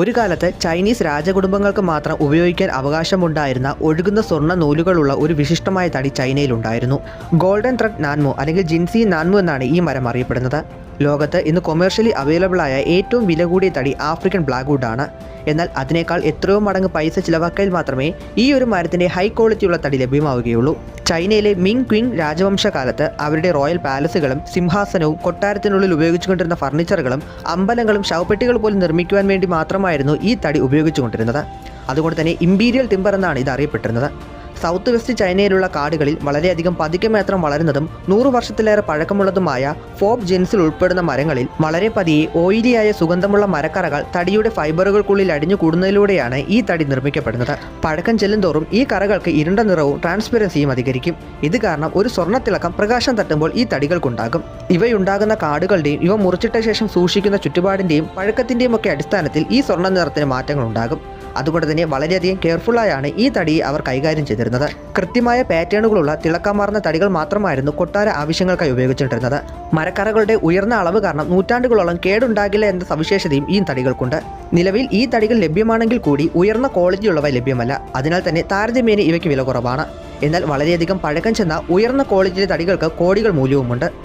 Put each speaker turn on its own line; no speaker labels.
ഒരു കാലത്ത് ചൈനീസ് രാജകുടുംബങ്ങൾക്ക് മാത്രം ഉപയോഗിക്കാൻ അവകാശമുണ്ടായിരുന്ന ഒഴുകുന്ന സ്വർണ നൂലുകളുള്ള ഒരു വിശിഷ്ടമായ തടി ചൈനയിലുണ്ടായിരുന്നു. ഗോൾഡൻ ത്രെഡ് നാൻമു അല്ലെങ്കിൽ ജിൻസി നാൻമു എന്നാണ് ഈ മരം അറിയപ്പെടുന്നത്. ലോകത്ത് ഇന്ന് കൊമേഴ്ഷ്യലി അവൈലബിൾ ആയ ഏറ്റവും വില കൂടിയ തടി ആഫ്രിക്കൻ ബ്ലാക്ക് വുഡ് ആണ് എന്നാൽ അതിനേക്കാൾ എത്രയോ മടങ്ങ് പൈസ ചിലവാക്കിയാൽ മാത്രമേ ഈ ഒരു മരത്തിന്റെ ഹൈ ക്വാളിറ്റിയുള്ള തടി ലഭ്യമാവുകയുള്ളൂ. ചൈനയിലെ മിങ് ക്വിങ് രാജവംശകാലത്ത് അവരുടെ റോയൽ പാലസുകളും സിംഹാസനവും കൊട്ടാരത്തിനുള്ളിൽ ഉപയോഗിച്ചുകൊണ്ടിരുന്ന ഫർണിച്ചറുകളും അമ്പലങ്ങളും ശവപ്പെട്ടികൾ പോലും നിർമ്മിക്കുവാൻ വേണ്ടി മാത്രമായിരുന്നു ഈ തടി ഉപയോഗിച്ചുകൊണ്ടിരുന്നത്. അതുകൊണ്ട് തന്നെ ഇമ്പീരിയൽ ടിമ്പർ എന്നാണ് ഇത് അറിയപ്പെട്ടിരുന്നത്. സൗത്ത് വെസ്റ്റ് ചൈനയിലുള്ള കാടുകളിൽ വളരെയധികം പതുക്കെ മാത്രം വളരുന്നതും നൂറു വർഷത്തിലേറെ പഴക്കമുള്ളതുമായ ഫോബ് ജെൻസിൽ ഉൾപ്പെടുന്ന മരങ്ങളിൽ വളരെ പതിയെ ഓയിലിയായ സുഗന്ധമുള്ള മരക്കറകൾ തടിയുടെ ഫൈബറുകൾക്കുള്ളിൽ അടിഞ്ഞു കൂടുന്നതിലൂടെയാണ് ഈ തടി നിർമ്മിക്കപ്പെടുന്നത്. പഴക്കം ചെല്ലുന്തോറും ഈ കറകൾക്ക് ഇരുണ്ട നിറവും ട്രാൻസ്പെറൻസിയും അധികരിക്കും. ഇത് കാരണം ഒരു സ്വർണത്തിളക്കം പ്രകാശം തട്ടുമ്പോൾ ഈ തടികൾക്കുണ്ടാകും. ഇവയുണ്ടാകുന്ന കാടുകളുടെയും ഇവ മുറിച്ചിട്ട ശേഷം സൂക്ഷിക്കുന്ന ചുറ്റുപാടിന്റെയും പഴക്കത്തിന്റെയും ഒക്കെ അടിസ്ഥാനത്തിൽ ഈ സ്വർണ നിറത്തിന് മാറ്റങ്ങൾ ഉണ്ടാകും അതുകൊണ്ട് തന്നെ വളരെയധികം കെയർഫുള്ളായാണ് ഈ തടി അവർ കൈകാര്യം ചെയ്തിരുന്നത്. കൃത്യമായ പാറ്റേണുകളുള്ള തിളക്കമാർന്ന തടികൾ മാത്രമായിരുന്നു കൊട്ടാര ആവശ്യങ്ങൾക്കായി ഉപയോഗിച്ചിട്ടിരുന്നത്. മരക്കറകളുടെ ഉയർന്ന അളവ് കാരണം നൂറ്റാണ്ടുകളോളം കേടുണ്ടാകില്ല എന്ന സവിശേഷതയും ഈ തടികൾക്കുണ്ട്. നിലവിൽ ഈ തടികൾ ലഭ്യമാണെങ്കിൽ കൂടി ഉയർന്ന ക്വാളിറ്റിയുള്ളവ ലഭ്യമല്ല. അതിനാൽ തന്നെ താരതമ്യേന ഇവയ്ക്ക് വില കുറവാണ്. എന്നാൽ വളരെയധികം പഴക്കം ചെന്ന ഉയർന്ന ക്വാളിറ്റിയിലെ തടികൾക്ക് കോടികൾ മൂല്യവുമുണ്ട്.